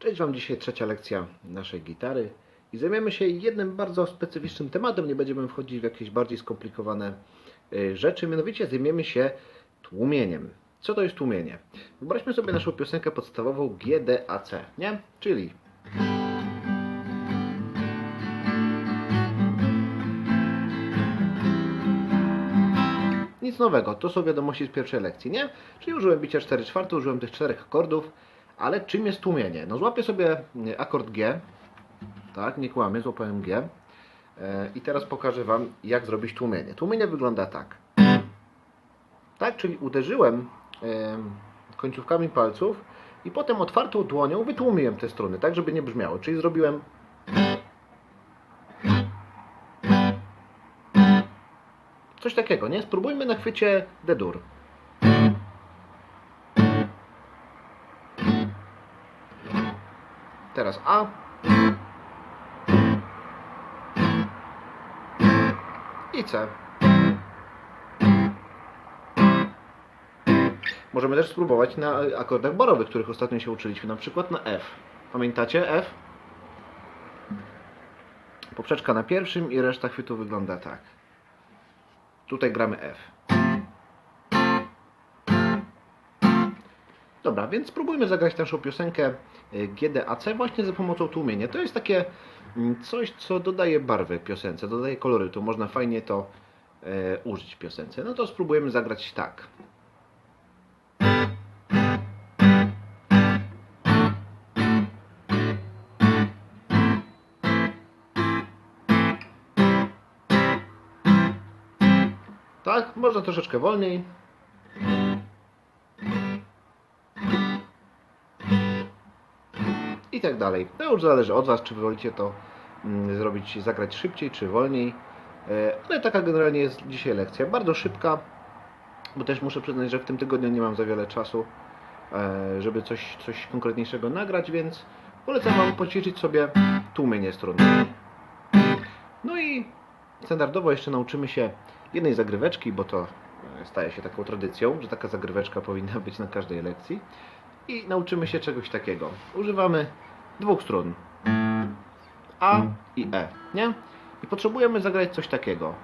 Cześć Wam, dzisiaj trzecia lekcja naszej gitary i zajmiemy się jednym bardzo specyficznym tematem. Nie będziemy wchodzić w jakieś bardziej skomplikowane y, rzeczy, mianowicie zajmiemy się tłumieniem. Co to jest tłumienie? Wyobraźmy sobie naszą piosenkę podstawową GDAC, nie? Czyli Nic nowego, to są wiadomości z pierwszej lekcji, nie? Czyli użyłem bicia 4 czwarte, użyłem tych czterech akordów, ale czym jest tłumienie? No złapię sobie y, akord G, tak, nie kłamię, złapałem G e, i teraz pokażę Wam, jak zrobić tłumienie. Tłumienie wygląda tak. Tak, czyli uderzyłem em, końcówkami palców i potem otwartą dłonią wytłumiłem te struny, tak żeby nie brzmiało. Czyli zrobiłem coś takiego, nie? Spróbujmy na chwycie D-dur. Teraz A. I C. Możemy też spróbować na akordach barowych, których ostatnio się uczyliśmy, na przykład na F. Pamiętacie F? Poprzeczka na pierwszym i reszta chwytu wygląda tak. Tutaj gramy F. Dobra, więc spróbujmy zagrać naszą piosenkę y, GDAC właśnie za pomocą tłumienia. To jest takie mm, coś, co dodaje barwy piosence, dodaje kolorytu. Można fajnie to e, użyć w piosence. No to spróbujemy zagrać tak. Tak, można troszeczkę wolniej. I tak dalej. To już zależy od Was, czy wolicie to mm, zrobić, zagrać szybciej, czy wolniej. Ale taka generalnie jest dzisiaj lekcja. Bardzo szybka, bo też muszę przyznać, że w tym tygodniu nie mam za wiele czasu, e, żeby coś, coś konkretniejszego nagrać, więc polecam Wam poćwiczyć sobie tłumienie strun. No i standardowo jeszcze nauczymy się jednej zagryweczki, bo to e, staje się taką tradycją, że taka zagryweczka powinna być na każdej lekcji. I nauczymy się czegoś takiego. Używamy dwóch strun. A i E, nie? I potrzebujemy zagrać coś takiego.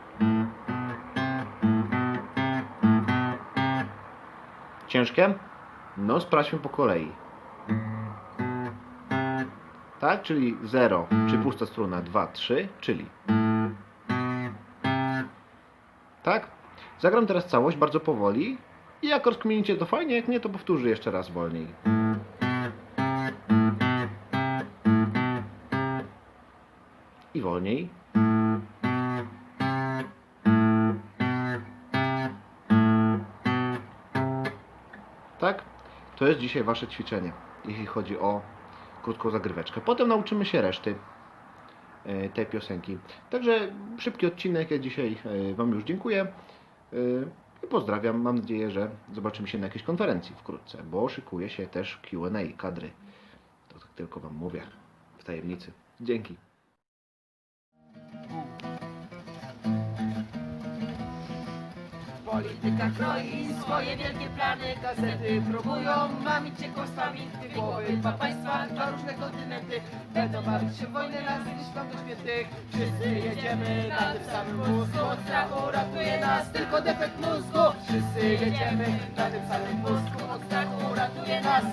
Ciężkie? No, sprawdźmy po kolei. Tak, czyli 0, czy pusta struna 2, 3, czyli tak? Zagram teraz całość bardzo powoli i jak rozkminicie to fajnie, jak nie to powtórzę jeszcze raz wolniej. I wolniej. Tak? To jest dzisiaj Wasze ćwiczenie, jeśli chodzi o krótką zagryweczkę. Potem nauczymy się reszty e, tej piosenki. Także szybki odcinek. Ja dzisiaj e, Wam już dziękuję e, i pozdrawiam. Mam nadzieję, że zobaczymy się na jakiejś konferencji wkrótce, bo szykuje się też QA kadry. To tak tylko Wam mówię w tajemnicy. Dzięki. Polityka kroi swoje wielkie plany, gazety próbują mamić cię kłamstwami. Głowy, dwa państwa, dwa różne kontynenty. Będą bawić się w wojnę nas niż tam do świętych. Wszyscy jedziemy na tym samym wózku, od strachu ratuje nas tylko defekt mózgu. Wszyscy jedziemy na tym samym wózku, od strachu ratuje nas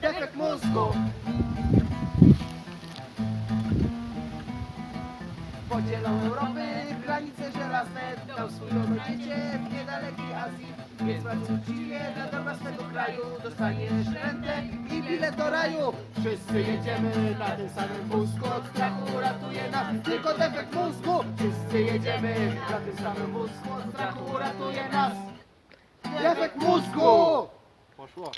defekt mózgu. Podzielą Europy granice żelazne Dał swój życie w niedalekiej Azji. Więc bardzo uczciwie dla dobra swego kraju Dostaniesz rentę i bilet do raju. Wszyscy jedziemy na tym samym wózku Od strachu ratuje nas tylko defekt mózgu. Wszyscy jedziemy na tym samym wózku Od strachu ratuje nas defekt mózgu. Poszło.